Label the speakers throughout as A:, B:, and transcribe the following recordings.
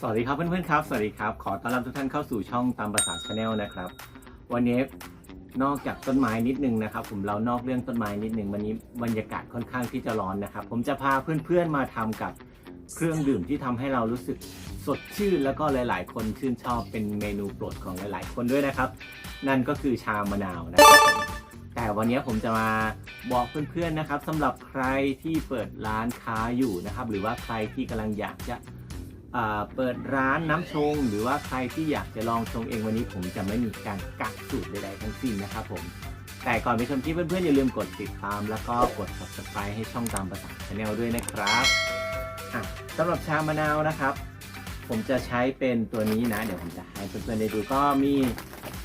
A: สวัสดีครับเพื่อนๆครับ สวัสดีครับ ขอต้อนรับทุกท่านเข้าสู่ช่องตามภาษาชาแนลนะครับ วันนี้นอกจากต้นไม้นิดนึงนะครับ ผมเรานอกเรื่องต้นไม้นิดนึงวันนี้บรรยากาศค่อนข้างที่จะร้อนนะครับ ผมจะพาเพื่อนๆมาทำกับเครื่องดื่มที่ทำให้เรารู้สึกสดชื่นแล้วก็หลาย ๆ คนชื่นชอบเป็นเมนูโปรดของหลาย ๆ คนด้วยนะครับ นั่นก็คือชามะนาวนะครับแต่วันนี้ผมจะมาบอกเพื่อนๆนะครับสำหรับใครที่เปิดร้านค้าอยู่นะครับ หรือว่าใครที่กำลังอยากจะ เปิดร้านน้ำชง หรือว่าใครที่อยากจะลองชงเองวันนี้ผมจะไม่มีการกักสูตรใดๆทั้งสิ้นนะครับผม แต่ก่อนไปชมคลิปเพื่อนๆอย่าลืมกดติดตาม แล้วก็กด subscribe ให้ช่องตามภาษาชาแนลด้วยนะครับสำหรับชามะนาวนะครับ ผมจะใช้เป็นตัวนี้นะ เดี๋ยวผมจะให้เพื่อนๆได้ดูก็มี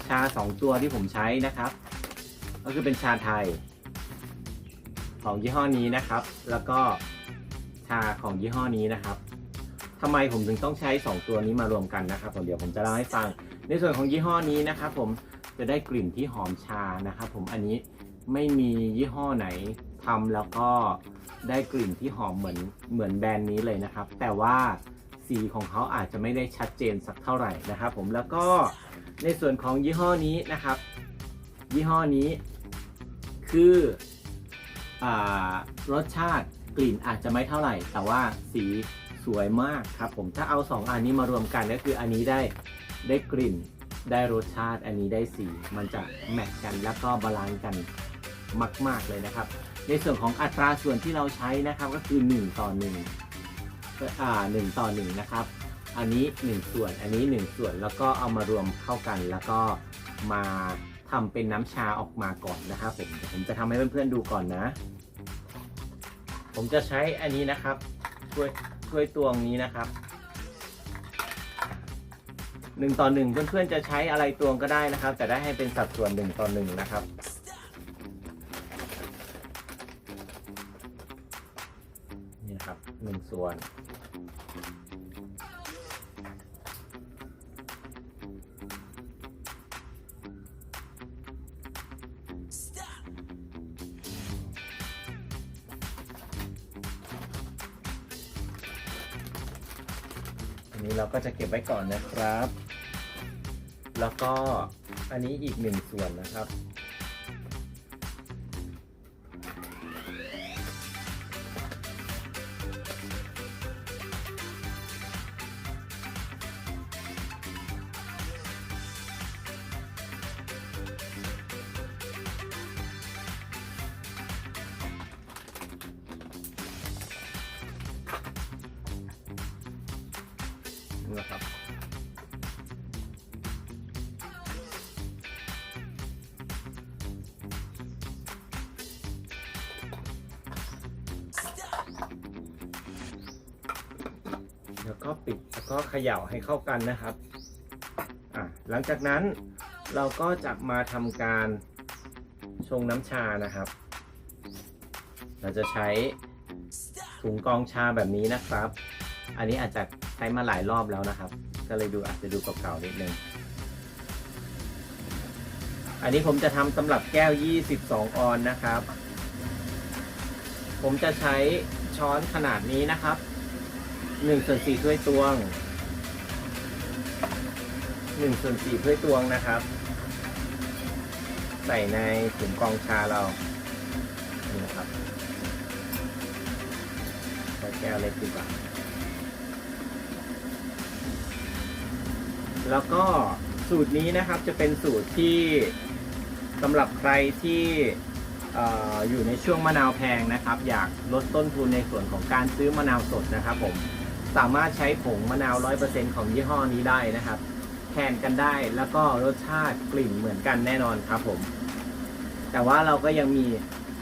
A: ชา 2 ตัวที่ผมใช้นะครับ ก็คือเป็นชาไทย ของยี่ห้อนี้นะครับ แล้วก็ชาของยี่ห้อนี้นะครับ ทำไมผมถึงต้องใช้ 2 ตัวนี้มารวมกันนะครับผมเดี๋ยวผมจะเล่าให้ฟัง ในส่วนของยี่ห้อนี้นะครับผมจะได้กลิ่นที่หอมชานะครับผมอันนี้ไม่มียี่ห้อไหนทำแล้วก็ได้กลิ่นที่หอมเหมือนเหมือนแบรนด์นี้เลยนะครับ แต่ว่าสีของเขาอาจจะไม่ได้ชัดเจนสักเท่าไหร่นะครับผมแล้วก็ในส่วนของยี่ห้อนี้นะครับ ยี่ห้อนี้คืออรสชาติกลิ่นอาจจะไม่เท่าไหร่ แต่ว่าสี สวยมากครับผมถ้าเอา 2 อันนี้มารวมกันก็คืออันนี้ได้ได้กลิ่น ได้รสชาติอันนี้ได้สีมันจะแมทกันแล้วก็บาลานซ์กันมาก ๆเลยนะครับ ในส่วนของอัตราส่วนที่เราใช้นะครับก็คือ 1 ต่อ1อ่า1ต่อ1นะครับอันนี้ 1 ส่วนอันนี้ 1 ส่วนแล้วก็เอามารวมเข้ากัน แล้วก็มาทำเป็นน้ำชาออกมาก่อนนะครับผมผมจะทำให้เพื่อนๆดูก่อนนะ ผมจะใช้อันนี้นะครับถ้วย ถ้วยตวงนี้นะครับหนึ่งต่อหนึ่งเพื่อนๆจะใช้อะไรตวงก็ได้นะครับ แต่ได้ให้เป็นสัดส่วนหนึ่งต่อหนึ่งนะครับนี่นะครับหนึ่งส่วน นี้เราก็จะเก็บไว้ก่อนนะครับ แล้วก็อันนี้อีกหนึ่งส่วนนะครับ นี่นะครับ แล้วก็ปิดแล้วก็เขย่าให้เข้ากันนะครับอะหลังจากนั้นเราก็จะมาทำการชงน้ำชานะครับ เราจะใช้ถุงกองชาแบบนี้นะครับ อันนี้อาจจะ ใช้มาหลายรอบแล้วนะครับ ก็เลยดูอาจจะดูเก่าๆนิดนึง อันนี้ผมจะทำสำหรับแก้ว 22 ออนนะครับ ผมจะใช้ช้อนขนาดนี้นะครับ1ส่วน4ถ้วยตวง1ส่วน4ถ้วยตวงนะครับ ใส่ในถุงกองชาเรานี่นะครับใส่แก้วเล็กดีกว่า แล้วก็สูตรนี้นะครับจะเป็นสูตรที่สำหรับใครที่อออยู่ในช่วงมะนาวแพงนะครับ อยากลดต้นทุนในส่วนของการซื้อมะนาวสดนะครับผมสามารถใช้ผงมะนาว 100%ของยี่ห้อนี้ได้นะครับแทนกันได้แล้วก็รสชาติกลิ่นเหมือนกันแน่นอนครับผม แต่ว่าเราก็ยังมี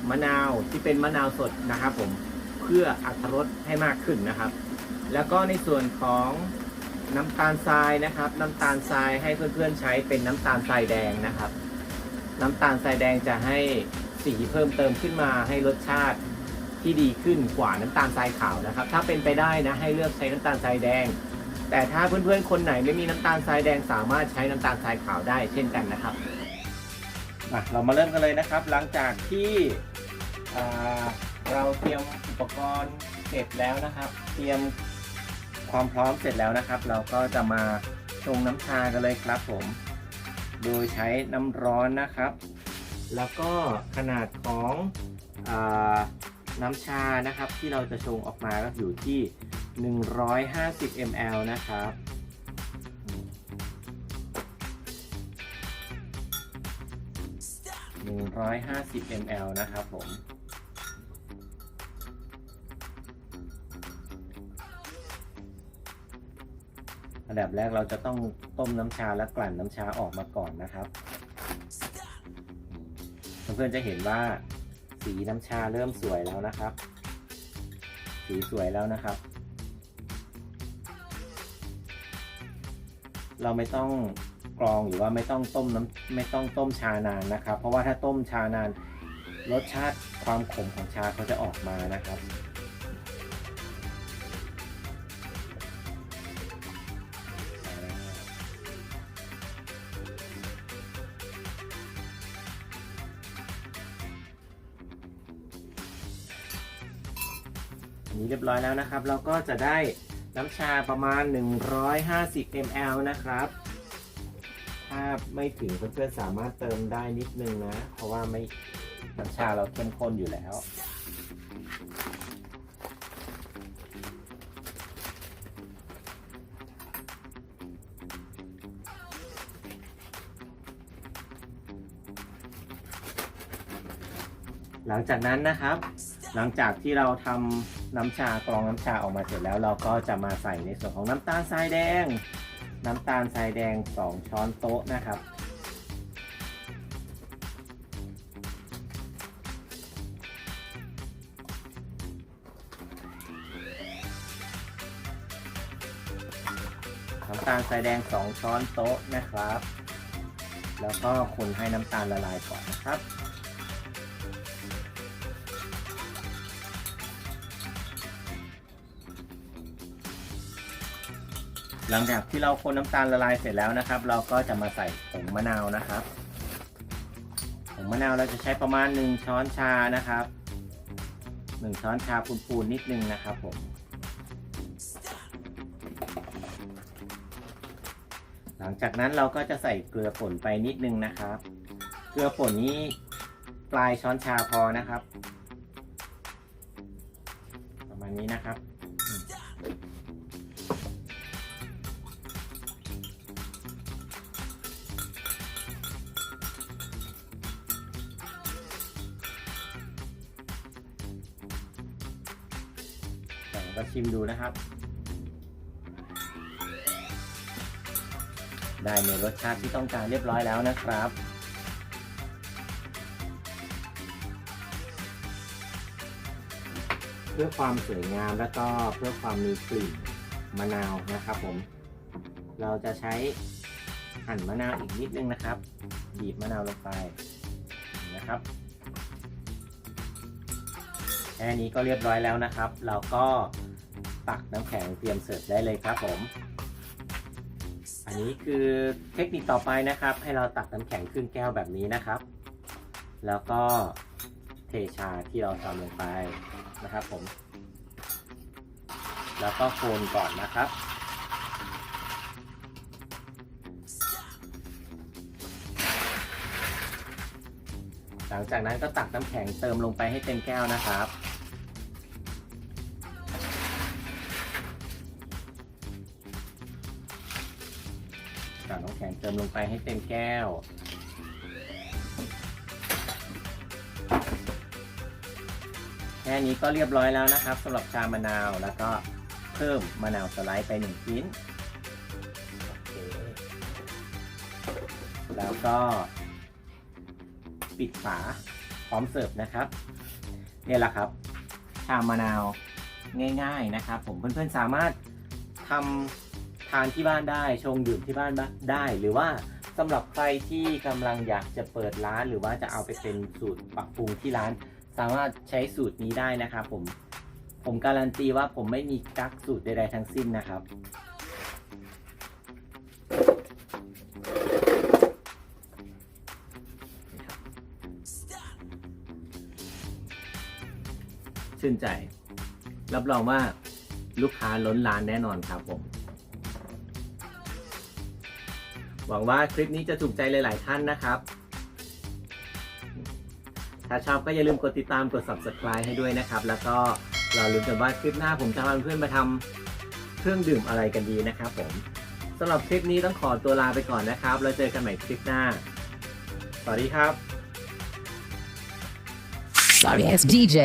A: มะนาวที่เป็นมะนาวสดนะครับผมเพื่ออรรรสให้มากขึ้นนะครับ แล้วก็ในส่วนของ น้ำตาลทรายนะครับ น้ำตาลทรายให้เพื่อนๆใช้เป็นน้ำตาลทรายแดงนะครับ น้ำตาลทรายแดงจะให้สีเพิ่มเติมขึ้นมาให้รสชาติที่ดีขึ้นกว่าน้ำตาลทรายขาวนะครับ ถ้าเป็นไปได้นะให้เลือกใช้น้ำตาลทรายแดง แต่ถ้าเพื่อนๆคนไหนไม่มีน้ำตาลทรายแดงสามารถใช้น้ำตาลทรายขาวได้เช่นกันนะครับเรามาเริ่มกันเลยนะครับ หลังจากที่เราเตรียมอุปกรณ์เสร็จแล้วนะครับ เตรียม ความพร้อมเสร็จแล้วนะครับ เราก็จะมาชงน้ำชากันเลยครับผม โดยใช้น้ำร้อนนะครับ แล้วก็ขนาดของอน้ำชานะครับ ที่เราจะชงออกมาก็อยู่ที่ 150 ml นะครับ150 ml นะครับผม อันดับแรกเราจะต้องต้มน้ำชาและกลั่นน้ำชาออกมาก่อนนะครับ เพื่อนๆจะเห็นว่าสีน้ำชาเริ่มสวยแล้วนะครับ สีสวยแล้วนะครับ เราไม่ต้องกรองหรือว่าไม่ต้องต้มน้ำไม่ต้องต้มชานานนะครับ เพราะว่าถ้าต้มชานานรสชาติความขมของชาเขาจะออกมานะครับ เรียบร้อยแล้วนะครับ เราก็จะได้น้ำชาประมาณ 150 ml นะครับ ถ้าไม่ถึงเพื่อนๆสามารถเติมได้นิดนึงนะ เพราะว่าไม่น้ำชาเราเข้มข้นอยู่แล้วหลังจากนั้นนะครับ หลังจากที่เราทำน้ำชากรองน้ำชาออกมาเสร็จแล้ว เราก็จะมาใส่ในส่วนของน้ำตาลทรายแดง น้ำตาลทรายแดง 2 ช้อนโต๊ะนะครับ น้ำตาลทรายแดง 2 ช้อนโต๊ะนะครับ แล้วก็คนให้น้ำตาลละลายก่อนนะครับ หลังจากที่เราคนน้ำตาลละลายเสร็จแล้วนะครับ เราก็จะมาใส่ผงมะนาวนะครับผงมะนาวเราจะใช้ประมาณ 1 ช้อนชานะครับ 1 ช้อนชาปูนๆนิดนึงนะครับผมหลังจากนั้นเราก็จะใส่เกลือป่นไปนิดนึงนะครับ เกลือป่นนี้ปลายช้อนชาพอนะครับ ประมาณนี้นะครับ ก็ชิมดูนะครับ ได้ในรสชาติที่ต้องการเรียบร้อยแล้วนะครับเพื่อความสวยงามแล้วก็เพื่อความมีกลิ่นมะนาวนะครับผม เราจะใช้หั่นมะนาวอีกนิดนึงนะครับ บีบมะนาวลงไปนะครับ แค่นี้ก็เรียบร้อยแล้วนะครับ เราก็ ตักน้ำแข็งเตรียมเสิร์ฟได้เลยครับผม อันนี้คือเทคนิคต่อไปนะครับ ให้เราตักน้ำแข็งครึ่งแก้วแบบนี้นะครับ แล้วก็เทชาที่เราทำลงไปนะครับผม แล้วก็โคนก่อนนะครับหลังจากนั้นก็ตักน้ำแข็งเติมลงไปให้เต็มแก้วนะครับ มลงไปให้เต็มแก้ว แค่นี้ก็เรียบร้อยแล้วนะครับสำหรับชามะนาวแล้วก็เพิ่มมะนาวสไลด์ไปหนึ่งชิ้น แล้วก็ ปิดฝาพร้อมเสิร์ฟนะครับนี่แหละครับ ชามะนาวง่าย ๆนะครับ ผมเพื่อนๆสามารถทำ ทานที่บ้านได้ชงดื่มที่บ้านได้หรือว่าสำหรับใครที่กำลังอยากจะเปิดร้าน หรือว่าจะเอาไปเป็นสูตรปรับปรุงที่ร้าน สามารถใช้สูตรนี้ได้นะครับผมผมการันตีว่าผมไม่มีกักสูตรใดๆทั้งสิ้นนะครับ ชื่นใจ รับรองว่าลูกค้าล้นร้านแน่นอนครับผม หวังว่าคลิปนี้จะถูกใจหลาย ๆ ท่านนะครับ ถ้าชอบก็อย่าลืมกดติดตามกด subscribe ให้ด้วยนะครับ แล้วก็เราลุ้นกันว่าคลิปหน้าผมจะพาเพื่อนๆมาทำเครื่องดื่มอะไรกันดีนะครับผมสำหรับคลิปนี้ต้องขอตัวลาไปก่อนนะครับ แล้วเจอกันใหม่คลิปหน้า สวัสดีครับ
B: Sorry ass DJ.